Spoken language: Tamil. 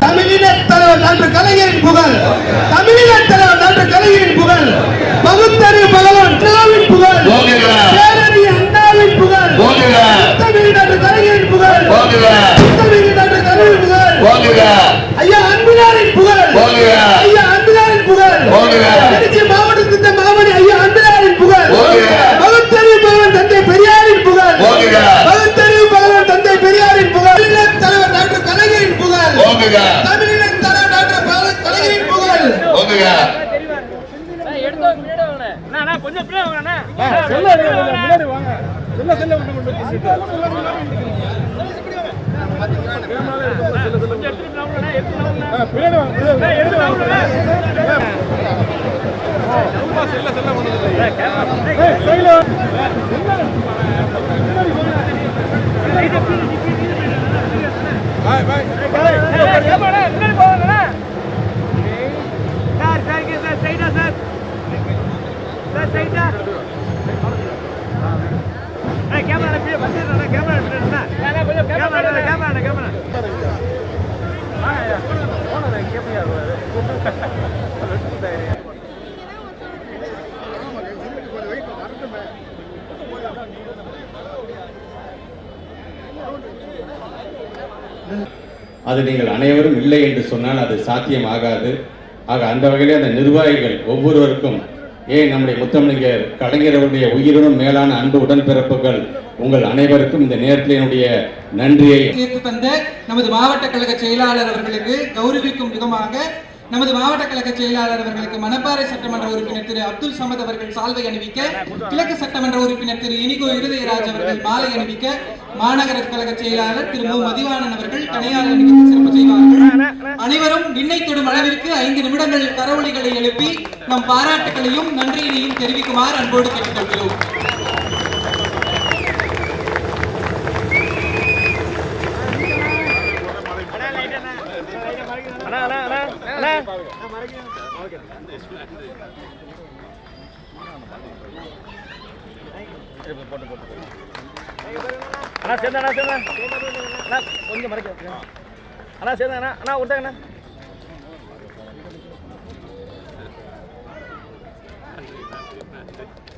தமிழின தலைவர் டாக்டர் கலைஞரின் புகழ். தமிழின தலைவர் டாக்டர் கலைஞரின் புகழ். பகுத்தறி பகவான் அண்ணாவின் புகழ். பேரறி அண்ணாவின் புகழ். தமிழ் டாக்டர் கலைஞரின் புகழ். தமிழ் டாக்டர் கலைஞரின் புகழ். ஐயா அன்புதாரின் புகழ். ஓங்குக. தமிழின தலைவர் டாக்டர் கலைஞரின் புகழ் ஓங்குக. கொஞ்சம் பின்னாடி வாங்கண்ணா. அது நீங்கள் அனைவரும் இல்லை என்று சொன்னால் அது சாத்தியமாகாது. ஆக அந்த வகையில் அந்த நிர்வாகிகள் ஒவ்வொருவருக்கும் ஏன் நம்முடைய முத்தமிழர் கலைஞர்களுடைய உயிருடன் மேலான அன்பு உடன்பிறப்புகள் உங்கள் அனைவருக்கும் இந்த நேரத்தில் என்னுடைய நன்றியை சேர்த்து தந்த நமது மாவட்ட கழக செயலாளர் அவர்களுக்கு கௌரவிக்கும் விதமாக நமது மாவட்ட கழக செயலாளர் அவர்களுக்கு மணப்பாறை சட்டமன்ற உறுப்பினர் திரு அப்துல் சமத் அவர்கள் சால்வை அணிவிக்க கிழக்கு சட்டமன்ற உறுப்பினர் திரு இனிகோ இருதயராஜ் அவர்கள் மாலை அணிவிக்க மாநகர கழக செயலாளர் திரு மு மதிவாணன் அவர்கள் தனியார் அணிவித்து சிறப்பு செய்வார் ஐந்து நிமிடங்கள் கரவொலிகளை எழுப்பி நம் பாராட்டுகளையும் நன்றியினையும் தெரிவிக்குமாறு அன்போடு கேட்டுக்கொள்கிறோம். அண்ணா, அண்ணா, அண்ணா, அண்ணா. அண்ணா சேர்ந்தா அண்ணா. சேர்ந்தா அண்ணா கொஞ்சம் மறைக்க அண்ணா சேர்ந்தா அண்ணா அண்ணா விட்டாங்கண்ணா はい。